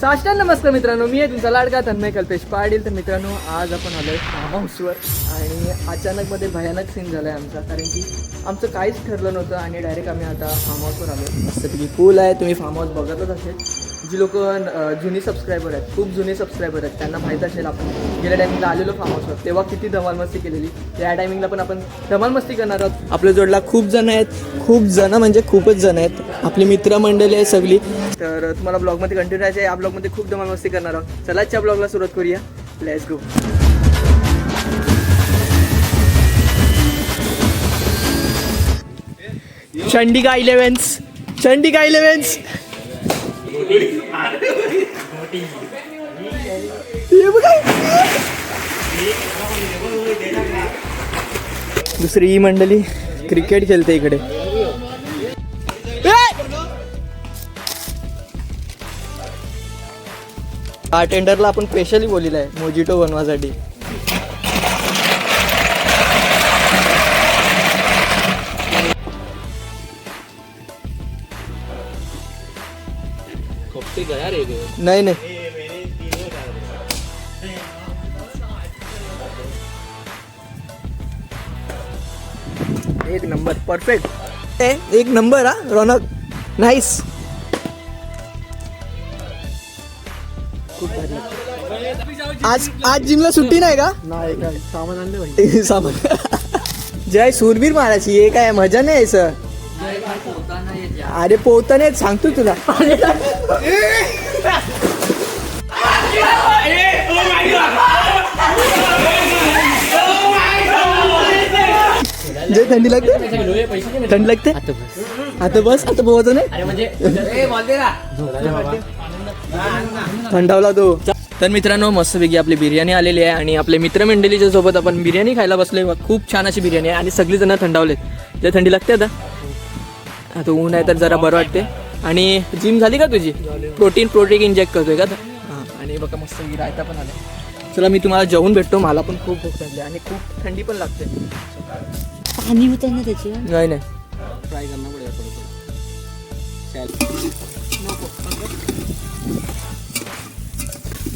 साष्टांग नमस्कार मित्रांनो मी आहे तुमचा लाडका तन्मय कल्पेश पाटील. तर मित्रांनो आज आपण आलोय फार्म हाऊसवर आणि अचानकमध्ये भयानक सीन झाला आहे आमचा कारण की आमचं काहीच ठरलं नव्हतं आणि डायरेक्ट आम्ही आता फार्म हाऊसवर आलो मस्तपैकी पूल आहे तुम्ही फार्म हाऊस बघतच असेल. जी लोक जुनी सबस्क्रायबर आहेत खूप जुने सबस्क्रायबर आहेत त्यांना माहीत असेल आपण. गेल्या टायमिंगला आलेलो फार्म हाऊसवर तेव्हा किती धमाल मस्ती केलेली. या टायमिंगला पण आपण धमाल मस्ती करणार आहोत. आपल्या जोडला खूप जण आहेत खूप जण म्हणजे खूपच जण आहेत. आपली मित्रमंडळी आहे सगळी. तर तुम्हाला ब्लॉगमध्ये कंटिन्यू राहायचं आहे या ब्लॉगमध्ये खूप धमाल मस्ती करणार आहोत. चला आजच्या ब्लॉगला सुरुवात करूया. Let's go Chandika elevens Chandika elevens. दुसरी ही मंडळी क्रिकेट खेळते इकडे. बार्टेंडरला आपण स्पेशली बोलिला आहे मोजिटो बनवासाठी. नाही नाही. एक नंबर परफेक्ट एक नंबर हा रौनक. नाईस खूप भारी. आज आज जिमला सुट्टी नाही का? नाही काय सामान आणले सामान. जय सुरबीर महाराजी हे काय मजा नाही सर अरे पोहताने सांगतो तुला. जे थंडी लागते थंडी लागते? आता बस आता पोहायचं नाही? थंडावला तो. तर मित्रांनो मस्तपैकी आपली बिर्याणी आलेली आहे आणि आपल्या मित्रमंडळीच्या सोबत आपण बिर्याणी खायला बसलोय. खूप छान अशी बिर्याणी आहे आणि सगळीजण थंडावलेत. जे थंडी लागते आता. आता ऊन आहे तर जरा बरं वाटते आणि जिम झाली का तुझी? प्रोटीन प्रोटीन इंजेक्ट करतोय का? हां. आणि बघा मस्त रायता पण आला चला मी तुम्हाला जेवून भेटतो. मला पण खूप भूक लागली आणि खूप थंडी पण लागते. पाणी होतं ना त्याची. नाही नाही. ट्राय करना पडेगा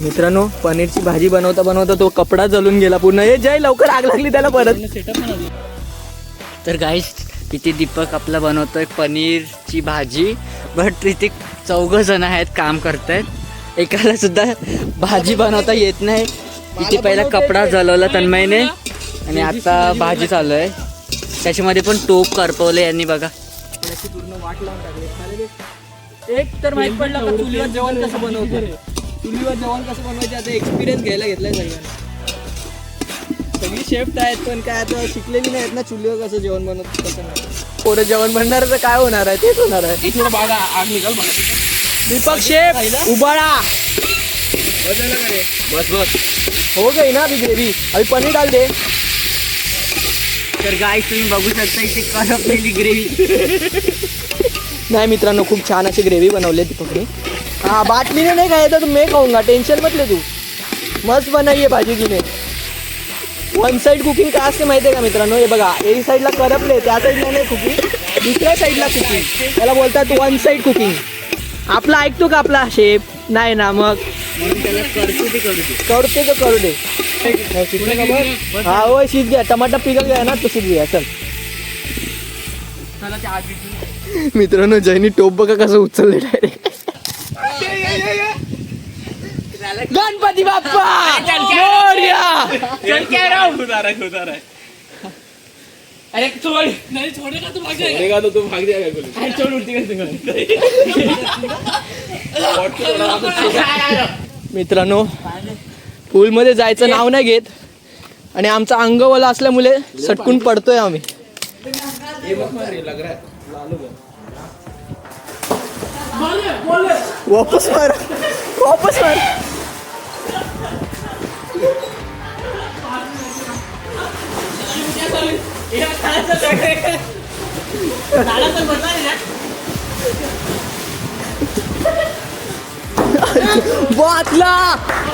मित्रांनो पनीरची भाजी बनवता बनवता तो कपडा जळून गेला. पूर्ण हे जय लवकर आग लागली त्याला परत. तर गाईस इथे दीपक आपला बनवतोय पनीरची भाजी. बट इथे चौघ जण आहेत काम करतायत. एकाला सुद्धा भाजी बनवता येत नाही. इथे पहिला कपडा जळवला तन्मयने आणि आता भाजी चालू आहे. त्याच्यामध्ये पण टोप करपवले यांनी बघा. त्याची पूर्ण वाट लावून टाकली खाली एक तर माहीत पडलं का चुलीवर जेवण कसं बनवतो चुलीवर जेवण कसं बनवायचं? आता एक्सपिरियन्स घ्यायला घेतलाय सगळ्यांना. सगळी शेफ्ट आहेत पण काय आता शिकलेली नाहीत ना चुलीवर कसं जेवण बनवत कसं नाही. पोरं जेवण बनणार तर काय होणार आहे? तेच होणार आहे. बागा आग निकाल दीपक शेफ उबाळा. बस बस हो गई ना अभी ग्रेवी अभी पनीर डाल दे. तर गाईस तुम्ही बघू शकता इथे करपलेली ग्रेव्ही नाही मित्रांनो खूप छान अशी ग्रेव्ही बनवली आहे दीपकने. हा बाटलीने नाही खायचं तर मी खाऊंगा टेन्शन म्हटलं तू. मस्त बनाई भाजी की वन साईड कुकिंग काय असते माहिती आहे का मित्रांनो? हे बघा एक साईडला करपले त्या साईडला नाही कुकिंग दुसऱ्या साईडला कुकिंग त्याला बोलतात वन साईड कुकिंग आपला ऐकतो का आपला शेप नाही ना मग? करते तर करू दे. हा होय शीत घ्या. टमाटा पिकल घ्या ना तो शीत घ्या. चल. मित्रांनो जैनी टोप बघा कसं उचलले डायरेक्ट गणपती बाप्पा! मोरया! छोड़ेगा तो तुम भाग जाएगा गोली. मित्रांनो पूलमध्ये जायचं नाव नाही घेत. आणि आमचा अंगवाला असल्यामुळे सटकून पडतोय आम्ही. वापस मार वापस मार. वाचला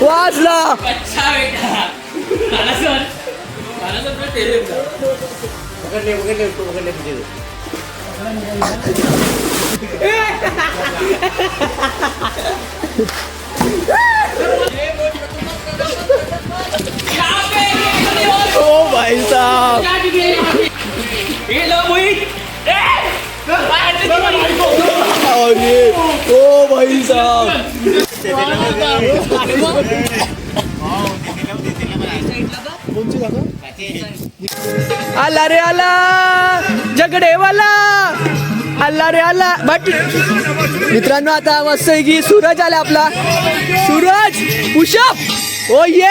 वाचला अच्छा बेटा. मला सर मला सर तुला टेरेस जा. पकडले पकडले पकडले तुझे. ओ भाई साहब काय लो मोहित. ए! ओ भाई साहब आला रे आला जगडेवाला आला रे आला बट मित्रांनो आता मस्त आहे की सूरज आला आपला सूरज पुषप ओ ये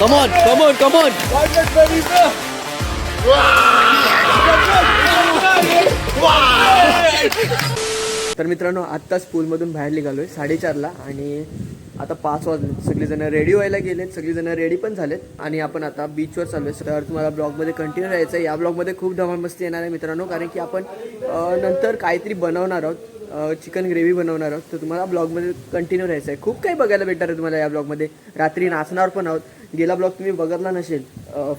कमॉन कमॉन कमॉन तर मित्रांनो आत्ताच पूलमधून बाहेर निघालोय साडेचारला. आणि आता पाच वाजले. सगळेजण रेडी व्हायला गेलेत सगळेजण रेडी पण झालेत. आणि आपण आता बीचवर चाललोय. तर तुम्हाला ब्लॉगमध्ये कंटिन्यू राहायचं आहे. या ब्लॉगमध्ये खूप धमामस्ती येणार आहे मित्रांनो कारण की आपण नंतर काहीतरी बनवणार आहोत. चिकन ग्रेव्ही बनवणार आहोत. तर तुम्हाला ब्लॉगमध्ये कंटिन्यू राहायचं आहे. खूप काही बघायला भेटणार आहे तुम्हाला या ब्लॉगमध्ये रात्री नाचणार पण आहोत. गेला ब्लॉग तुम्ही बघितला नसेल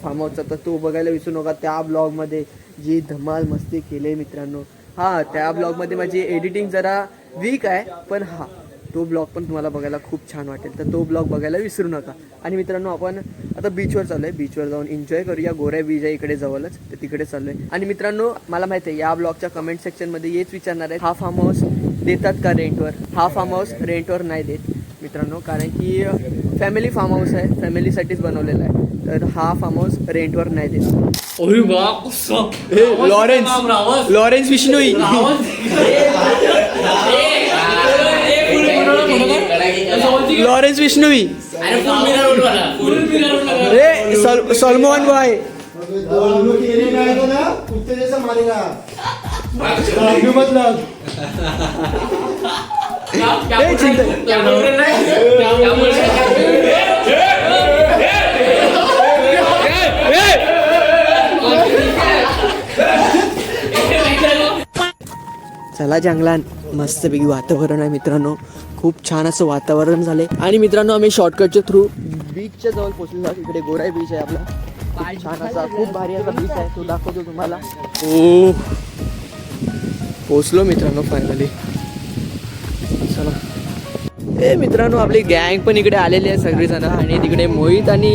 फार्म हाऊसचा तर तो बघायला विसरू नका. त्या ब्लॉगमध्ये जी धमाल मस्ती केली आहे मित्रांनो हां त्या ब्लॉगमध्ये माझी एडिटिंग जरा वीक आहे पण हां तो ब्लॉग पण तुम्हाला बघायला खूप छान वाटेल. तर तो ब्लॉग बघायला विसरू नका. आणि मित्रांनो आपण आता बीचवर चाललो आहे बीचवर जाऊन एन्जॉय करूया. गोऱ्या बीच आहे इकडे जवळच तर तिकडे चाललो आहे आणि मित्रांनो मला माहिती आहे या ब्लॉगच्या कमेंट सेक्शनमध्ये हेच विचारणार आहे हा फार्म हाऊस देतात का रेंटवर हा फार्म हाऊस रेंटवर नाही देत. मित्रों कारण की फैमिली फार्म हाउस है फैमिली बनवलेला आहे. तर हा फार्म हाउस रेंट वर नाही देत Lawrence Lawrence Vishnu Lawrence Vishnu सलमोहन Salman boy मतलब। त्या- त्या- ए, चिंता- त्यामुळे नाही. त्यामुळे चला जंगलात मस्तपैकी वातावरण आहे मित्रांनो. खूप छान असं वातावरण झालंय. आणि मित्रांनो आम्ही शॉर्टकटच्या थ्रू बीचच्या जवळ पोहोचलेलो आहोत. इकडे गोराई बीच आहे आपला. खूप छान असा खूप भारी असा बीच आहे. तो दाखवतो तुम्हाला. ओ पोचलो मित्रांनो फायनली चला. ए मित्रांनो आपली गँग पण इकडे आलेली आहे सगळीजण. आणि तिकडे मोहित आणि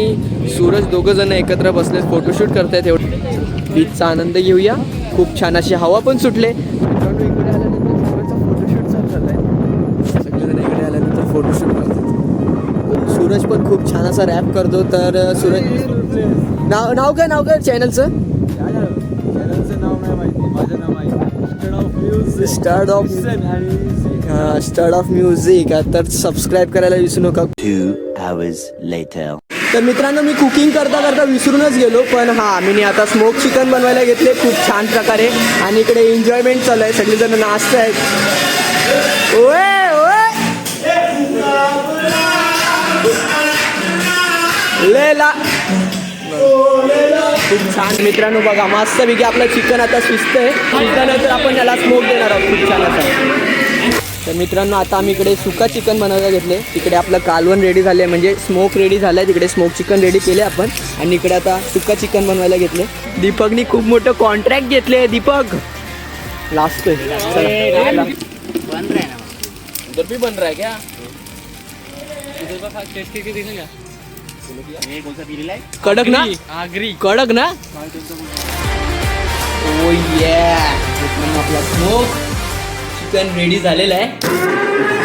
सूरज दोघं जण एकत्र बसले फोटोशूट करतायत एवढे. बीचचा आनंद घेऊया. खूप छान अशी हवा पण सुटले. मित्रांनो इकडे आल्यानंतर सूरजचा फोटोशूट चालू झालाय. सगळेजण इकडे आल्यानंतर फोटोशूट करतात. सूरज पण खूप छान असा रॅप करतो तर सूरज नाव नाव काय नाव काय चॅनलचं start of start of music तर सबस्क्राईब करायला विसरू नका. Two hours later. तर मित्रांनो मी कुकिंग करता करता विसरूनच गेलो पण हा मी आता स्मोक चिकन बनवायला घेतले खूप छान प्रकारे. आणि इकडे एन्जॉयमेंट चालू आहे. सगळेजण नाचत आहेत. ओए ओए. लेला खूप छान मित्रांनो बघा मस्त पैकी आपलं चिकन आता शिजतंय. शिजल्यानंतर आपण याला स्मोक देणार आहोत. खूप छान असं तर मित्रांनो आता आम्ही इकडे सुका चिकन बनवायला घेतले. तिकडे आपलं कालवण रेडी झाले म्हणजे स्मोक रेडी झालंय. तिकडे स्मोक चिकन रेडी केले आपण. आणि इकडे आता सुका चिकन बनवायला घेतले. दीपकनी खूप मोठं कॉन्ट्रॅक्ट घेतले दीपक. लास्ट बन रहा है ना. उधर भी बन रहा है क्या? उधर का फास्ट टेस्ट करके देखना ये कौन सा पी रहा है कडक ना? आगरी। कडक ना? ओ ये आपला स्मोक चिकन रेडी झालेलं आहे.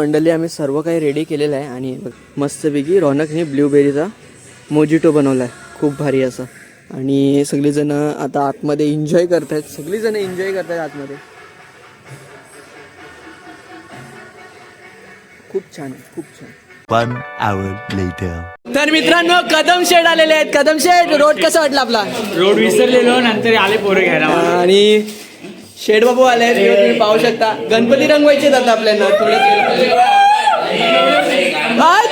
मंडळी आम्ही सर्व काही रेडी केलेलं आहे. आणि मस्तपैकी रौनकने ब्ल्यूबेरीचा मोजिटो बनवला आहे खूप भारी असा. आणि सगळीजण आता आतमध्ये एन्जॉय करतायत. सगळीजण एन्जॉय करतायत आतमध्ये. खूप छान आहे खूप छान. तर मित्रांनो कदम शेड आलेले आहेत. कदम शेड रोड कसा वाटला आपला? रोड विसरलेलो नंतर आले पोरं घ्यायला. आणि शेड बाबू आले हे तुम्ही पाहू शकता. गणपती रंगवायचे आता आपल्याला. थोडं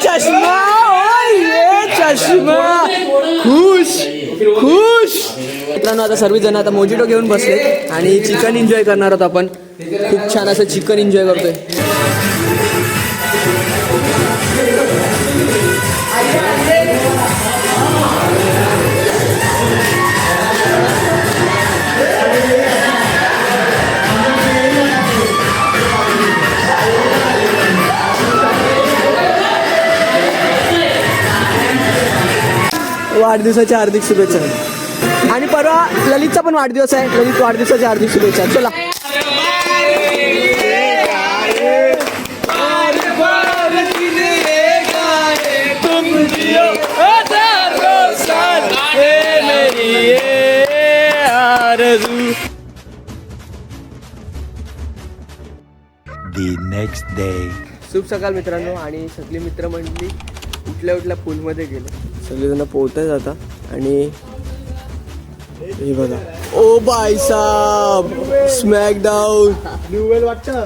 चष्मा चष्मा. खुश खुश. मित्रांनो आता सर्वजण आता मोजिटो घेऊन बसले आणि चिकन एन्जॉय करणार आहोत आपण. खूप छान असं चिकन एन्जॉय करतोय. वाढदिवसाच्या हार्दिक शुभेच्छा. आणि परवा ललितचा पण वाढदिवस आहे. ललित वाढदिवसाच्या हार्दिक शुभेच्छा. चला. The next day. शुभ सकाळ मित्रांनो आणि सगळी मित्रमंडळी उठल्या उठल्या पूलमध्ये गेले. सगळेजण पोहत आहेत आता आणि हे बघा. ओ बाय साब स्मॅक डाऊन न्यू वेल वाटतं